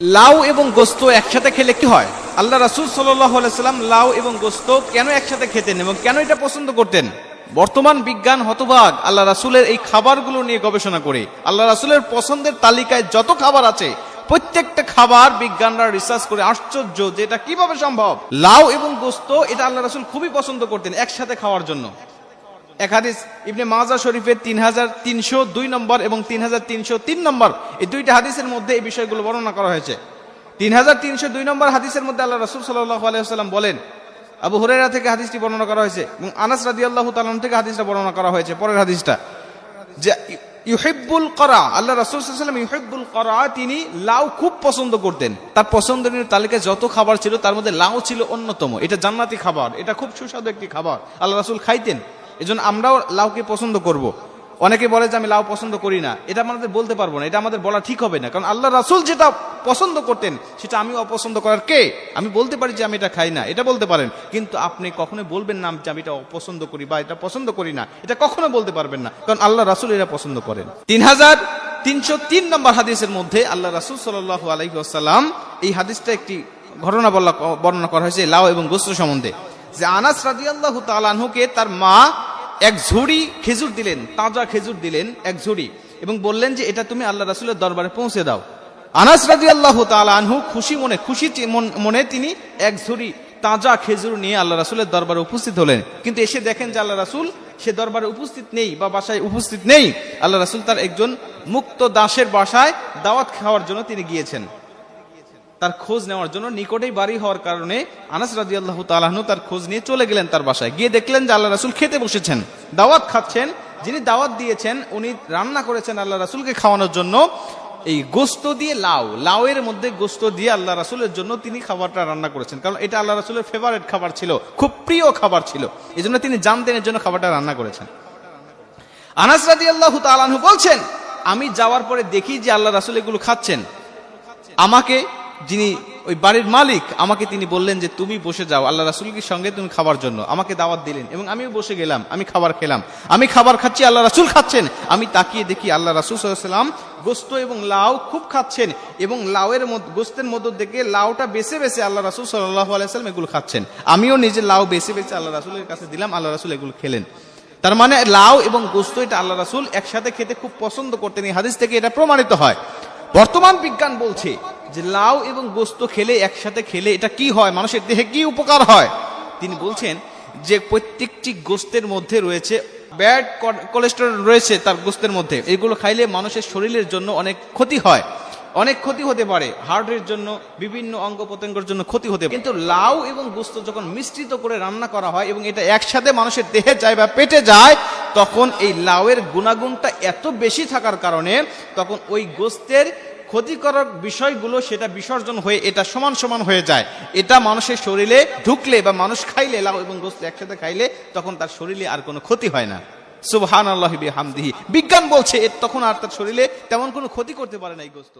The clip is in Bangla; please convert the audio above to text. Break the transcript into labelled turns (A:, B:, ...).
A: লাউ এবং গোস্ত একসাথে খেলে কি হয়? আল্লাহ রাসুল সাল্লাম লাউ এবং গোস্ত কেন একসাথে খেতেন এবং কেন এটা পছন্দ করতেন? বর্তমান বিজ্ঞান হতভাগ আল্লাহ রাসুলের এই খাবারগুলো নিয়ে গবেষণা করে। আল্লাহ রাসুলের পছন্দের তালিকায় যত খাবার আছে, প্রত্যেকটা খাবার বিজ্ঞানরা রিসার্চ করে আশ্চর্য যে এটা কীভাবে সম্ভব। লাউ এবং গোস্ত এটা আল্লাহ রাসুল খুবই পছন্দ করতেন একসাথে খাওয়ার জন্য। এক হাদিস, ইবনে মাজা শরীফের তিন হাজার তিনশো দুই নম্বর এবং তিন হাজার তিনশো তিন নম্বর। এই দুইটা হাদিসের মধ্যে এই বিষয়গুলো বর্ণনা করা হয়েছে। তিন হাজার তিনশো দুই নম্বর হাদিসের মধ্যে আল্লাহ রসুল সাল্লাহ আলাইসাল্লাম বলেন, আবু হুরাইরা থেকে হাদিসটি বর্ণনা করা হয়েছে এবং আনাস রাদি আল্লাহ তালন থেকে হাদিসটা বর্ণনা করা হয়েছে। পরের হাদিসটা, যে ইউহিব্বুল করা, আল্লাহ রসুল সাল্লাম ইউহিব্বুল করা তিনি লাউ খুব পছন্দ করতেন। তার পছন্দনীয় তালিকায় যত খাবার ছিল তার মধ্যে লাউ ছিল অন্যতম। এটা জান্নাতি খাবার, এটা খুব সুস্বাদু একটি খাবার। আল্লাহ রসুল খাইতেন। এজন্য আমরাও লাউকে পছন্দ করব। অনেকে বলে যে আমি লাউ পছন্দ করি না। এটা আমাদের বলতে পারব না। এটা আমাদের বলা ঠিক হবে না। কারণ আল্লাহ রাসুল যেটা পছন্দ করতেন, সেটা আমি অপছন্দ করার কে? আমি বলতে পারি যে আমি এটা খাই না। এটা বলতে পারেন। কিন্তু আপনি কখনোই বলবেন না যে আমি এটা অপছন্দ করি বা এটা পছন্দ করি না। এটা কখনো বলতে পারবেন না। কারণ আল্লাহ রাসুল এটা পছন্দ করেন। তিন হাজার তিনশো তিন নম্বর হাদিসের মধ্যে আল্লাহ রাসুল সাল্লাহ আলহিহাসাল্লাম এই হাদিসটা একটি ঘটনা বলা বর্ণনা করা হয়েছে, লাউ এবং গোস্ত সম্বন্ধে। যে আনাস রাদিয়াল্লাহু তাআলাহুকে তার মা এক ঝুড়ি খেজুর দিলেন, তাজা খেজুর দিলেন এক ঝুড়ি এবং বললেন যে, এটা তুমি আল্লাহ রাসুলের দরবারে পৌঁছে দাও। আনাস রাদিয়াল্লাহু তাআলা আনহু খুশি মনে খুশি মনে তিনি এক ঝুড়ি তাজা খেজুর নিয়ে আল্লাহ রাসুলের দরবারে উপস্থিত হলেন। কিন্তু এসে দেখেন যে আল্লাহ রাসুল সে দরবারে উপস্থিত নেই বা বাসায় উপস্থিত নেই। আল্লাহ রাসুল তার একজন মুক্ত দাসের বাসায় দাওয়াত খাওয়ার জন্য তিনি গিয়েছেন। তার খোঁজ নেওয়ার জন্য নিকটেই বাড়ি হওয়ার কারণে আনাস রাজি আল্লাহ তালাহনু তার খোঁজ নিয়ে চলে গেলেন তার বাসায়। গিয়ে দেখলেন যে আল্লাহ রাসুল খেতে বসেছেন, দাওয়াত খাচ্ছেন। যিনি দাওয়াত দিয়েছেন, উনি রান্না করেছেন আল্লাহ রাসুলকে খাওয়ানোর জন্য। এই গোস্ত দিয়ে লাউ, লাউয়ের মধ্যে গোস্ত দিয়ে আল্লাহ রাসুলের জন্য তিনি খাবারটা রান্না করেছেন। কারণ এটা আল্লাহ রাসুলের ফেভারেট খাবার ছিল, খুব প্রিয় খাবার ছিল। এই জন্য তিনি জানতেন এর জন্য খাবারটা রান্না করেছেন। আনাস রাজি আল্লাহ তালাহু বলছেন, আমি যাওয়ার পরে দেখি যে আল্লাহ রাসুল এগুলো খাচ্ছেন। আমাকে যিনি ওই বাড়ির মালিক, আমাকে তিনি বললেন যে তুমি বসে যাও, আল্লাহ রাসুলকে সঙ্গে তুমি খাবার জন্য। আমাকে দাওয়াত দিলেন এবং আমিও বসে গেলাম, আমি খাবার খেলাম। আমি খাবার খাচ্ছি, আল্লাহ রাসুল খাচ্ছেন। আমি তাকিয়ে দেখি আল্লাহ রাসুল সাল্লাম গোস্ত এবং লাউ খুব খাচ্ছেন এবং লাউয়ের গোস্তের মধ্য থেকে লাউটা বেছে বেছে আল্লাহ রাসুল সাল্লাহ আলাইসাল্লাম এগুলো খাচ্ছেন। আমিও নিজে লাউ বেছে বেছে আল্লাহ রাসুলের কাছে দিলাম, আল্লাহ রাসুল এগুলো খেলেন। তার মানে লাউ এবং গোস্ত এটা আল্লাহ রাসুল একসাথে খেতে খুব পছন্দ করতেন। এই হাদিস থেকে এটা প্রমাণিত হয়। বর্তমান বিজ্ঞান বলছে যে লাউ এবং গোস্ত খেলে, একসাথে খেলে এটা কি হয়? মানুষের দেহে কি উপকার হয়? তিনি বলছেন যে প্রত্যেকটি গোস্তের মধ্যে রয়েছে ব্যাড কোলেস্টেরল রয়েছে তার গোস্তের মধ্যে। এগুলো খাইলে মানুষের শরীরের জন্য অনেক ক্ষতি হয়। অনেক ক্ষতি হতে পারে। হার্টের জন্য, বিভিন্ন অঙ্গ প্রত্যঙ্গের জন্য ক্ষতি হতে পারে। কিন্তু লাউ এবং গোস্ত যখন মিশ্রিত করে রান্না করা হয় এবং এটা একসাথে মানুষের দেহে যায় বা পেটে যায়, তখন এই লাউয়ের গুণাগুণটা এত বেশি থাকার কারণে তখন ওই গোস্তের ক্ষতিকারক বিষয়গুলো সেটা বিসর্জন হয়ে এটা সমান সমান হয়ে যায়। এটা মানুষের শরীরে ঢুকলে বা মানুষ খাইলে, লাউ এবং গোস্ত একসাথে খাইলে তখন তার শরীরে আর কোনো ক্ষতি হয় না। সুবহান আল্লাহ হামদিহি বিজ্ঞান বলছে এর তখন আর তার শরীরে তেমন কোনো ক্ষতি করতে পারে না এই গোস্ত।